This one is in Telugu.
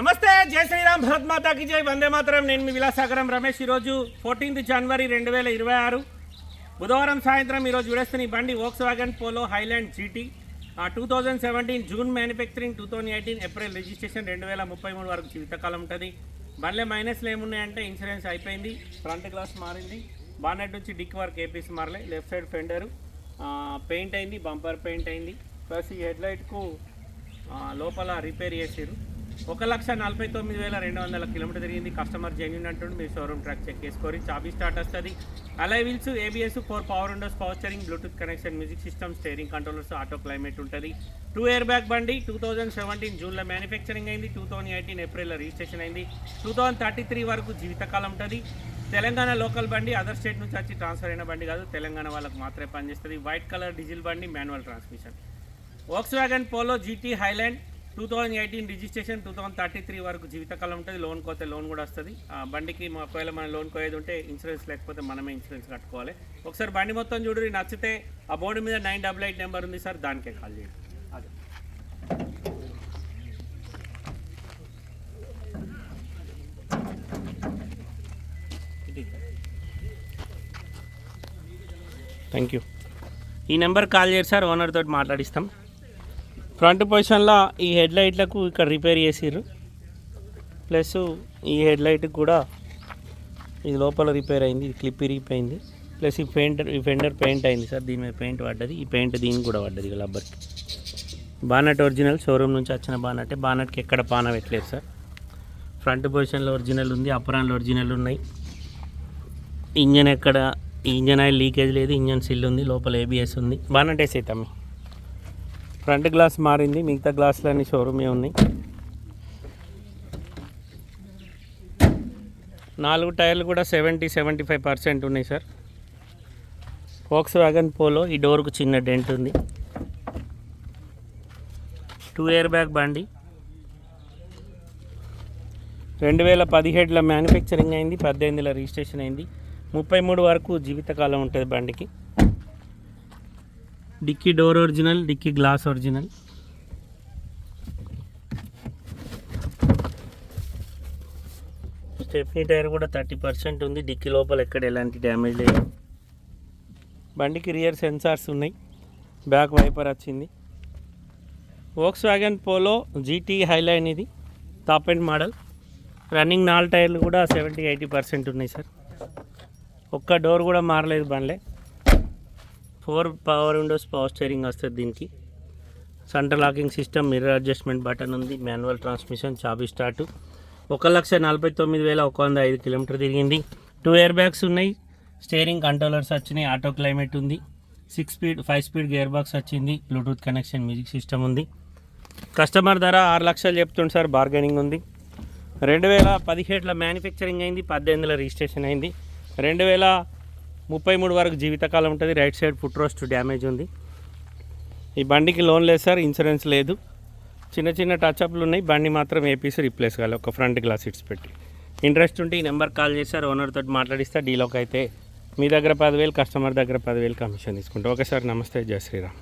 నమస్తే జై శ్రీరామ్ భరత్ మాతాకి జై వందే మాతరం. నేను మీ విలాసాగరం రమేష్. ఈరోజు ఫోర్టీన్త్ జనవరి రెండు వేల ఇరవై ఆరు. బుధవారం సాయంత్రం ఈరోజు విడేస్తున్న ఈ బండి Volkswagen Polo Highline GT two thousand seventeen June manufacturing two thousand eighteen April registration రెండు వేల ముప్పై మూడు వరకు జీవితకాలం ఉంటుంది. బండ్లే మైనస్లు ఏమున్నాయంటే ఇన్సూరెన్స్ అయిపోయింది ఫ్రంట్ గ్లాస్ మారింది. బానెట్ నుంచి డిక్ వరకు ఏపీస్ మారలే లెఫ్ట్ సైడ్ ఫెండరు పెయింట్ అయింది బంపర్ పెయింట్ అయింది. ప్లస్ ఈ హెడ్లైట్కు లోపల రిపేర్ చేసారు ఒక లక్ష నలభై తొమ్మిది వేల రెండు వందల కిలోమీటర్ తిరిగింది. కస్టమర్ జెన్యున్ అంటుండే మీరు షోరూమ్ ట్రాక్ చెక్ చేసుకోరి. చాబీ స్టార్ట్ వస్తుంది. Alloy wheels ABS four power windows power steering Bluetooth connection music system steering controllers auto climate ఉంటుంది. టూ ఇయర్ బ్యాక్ బండి టూ థౌజండ్ సెవెంటీన్ జూన్లో మ్యానుఫ్యాక్చరింగ్ అయింది. టూ థౌజండ్ ఎయిటీన్ ఏప్రిల్లో రిజిస్ట్రేషన్ అయింది. టూ థౌజండ్ థర్టీ త్రీ వరకు జీవితకాలం ఉంటుంది. తెలంగాణ లోకల్ బండి అదర్ స్టేట్ నుంచి వచ్చి ట్రాన్స్ఫర్ అయిన బండి కాదు. తెలంగాణ వాళ్ళకి మాత్రమే పనిచేస్తుంది. వైట్ కలర్ డీజిల్ బండి manual transmission Volkswagen Polo GT Highland two thousand eighteen registration two thousand thirty three వరకు జీవితకాలం ఉంటుంది. లోన్ కోతే లోన్ కూడా వస్తుంది. ఆ బండికి ఒకవేళ మనం లోన్ కోయేది ఉంటే ఇన్సూరెన్స్ లేకపోతే మనమే ఇన్సూరెన్స్ కట్టుకోవాలి. ఒకసారి బండి మొత్తం చూడు నచ్చితే ఆ బోర్డు మీద నైన్ డబల్ ఎయిట్ నెంబర్ ఉంది సార్ దానికే కాల్ చేయండి అదే. థ్యాంక్ యూ ఈ నెంబర్ కాల్ చేయరు సార్ ఓనర్ తోటి మాట్లాడిస్తాం. ఫ్రంట్ పొజిషన్లో ఈ హెడ్ లైట్లకు ఇక్కడ రిపేర్ చేసిర్రు. ప్లస్ ఈ హెడ్ లైట్కి కూడా ఇది లోపల రిపేర్ అయింది ఇది క్లిప్ ఇరిగిపోయింది. ప్లస్ ఈ పెయింటర్ ఈ ఫెండర్ పెయింట్ అయింది సార్ దీని మీద పెయింట్ పడ్డది. ఈ పెయింట్ దీనికి కూడా పడ్డది ఇక రబ్బర్కి. బానట్ ఒరిజినల్ షోరూమ్ నుంచి వచ్చిన బానటే బానట్కి ఎక్కడ పాన పెట్టలేదు సార్. ఫ్రంట్ పొజిషన్లో ఒరిజినల్ ఉంది అప్పరాన్లో ఒరిజినల్ ఉన్నాయి. ఇంజన్ ఎక్కడ ఇంజన్ ఆయిల్ లీకేజ్ లేదు ఇంజన్ సిల్ ఉంది లోపల ఏబిఎస్ ఉంది. బానట్ వేసి ఫ్రంట్ గ్లాస్ మారింది మిగతా గ్లాసులన్నీ షోరూమే ఉన్నాయి. నాలుగు టైర్లు కూడా సెవెంటీ సెవెంటీ ఫైవ్ పర్సెంట్ ఉన్నాయి సార్. ఫోక్స్ వ్యాగన్ పోలో ఈ డోర్కు చిన్న డెంట్ ఉంది. టూ ఇయర్ బ్యాగ్ బండి. రెండు వేల పదిహేడులో మ్యానుఫ్యాక్చరింగ్ అయింది పద్దెనిమిదిలో రిజిస్ట్రేషన్ అయింది. ముప్పై మూడు వరకు జీవితకాలం ఉంటుంది బండికి. Dickey door original dickey glass original. Stepney tyre కూడా థర్టీ పర్సెంట్ ఉంది. డిక్కీ లోపల ఎక్కడ ఎలాంటి డ్యామేజ్ లేదు. బండికి రియర్ సెన్సార్స్ ఉన్నాయి. బ్యాక్ వైపర్ వచ్చింది. Volkswagen Polo GT highline ఇది. టాప్ అండ్ మోడల్ రన్నింగ్ నాలుగు టైర్లు కూడా సెవెంటీ ఎయిటీ పర్సెంట్ ఉన్నాయి సార్ ఒక్క డోర్ కూడా మారలేదు బండ్లే. Four power windows power steering వస్తుంది దీనికి. Centre locking system mirror adjustment button ఉంది మాన్యువల్ ట్రాన్స్మిషన్ చాబీ స్టార్ట్. ఒక లక్ష నలభై తొమ్మిది వేల ఒక వంద ఐదు కిలోమీటర్ తిరిగింది. టూ ఇయర్ బ్యాగ్స్ ఉన్నాయి. స్టీరింగ్ కంట్రోలర్స్ వచ్చినాయి ఆటో క్లైమేట్ ఉంది. Six speed five speed gear box వచ్చింది. బ్లూటూత్ కనెక్షన్ మ్యూజిక్ సిస్టమ్ ఉంది. కస్టమర్ ధర ఆరు లక్షలు చెప్తుంది సార్ బార్గెనింగ్ ఉంది. రెండు వేల పదిహేడులో మ్యానుఫ్యాక్చరింగ్ అయింది పద్దెనిమిదిలో రిజిస్ట్రేషన్ అయింది. రెండు వేల ముప్పై మూడు వరకు జీవితకాలం ఉంటుంది. Right side foot roast damage ఉంది. ఈ బండికి లోన్ లేదు సార్ ఇన్సూరెన్స్ లేదు. చిన్న చిన్న టచ్అప్లు ఉన్నాయి. బండి మాత్రం ఏపీసీ రీప్లేస్ కావాలి ఒక ఫ్రంట్ గ్లాస్ సీట్స్ పెట్టి. ఇంట్రెస్ట్ ఉంటే ఈ నెంబర్ కాల్ చేస్తారు ఓనర్ తోటి మాట్లాడిస్తే డీలోకి అయితే. మీ దగ్గర పదివేలు కస్టమర్ దగ్గర పదివేలు కమిషన్ తీసుకుంటాం. ఓకే సార్ నమస్తే. జయ శ్రీరామ్.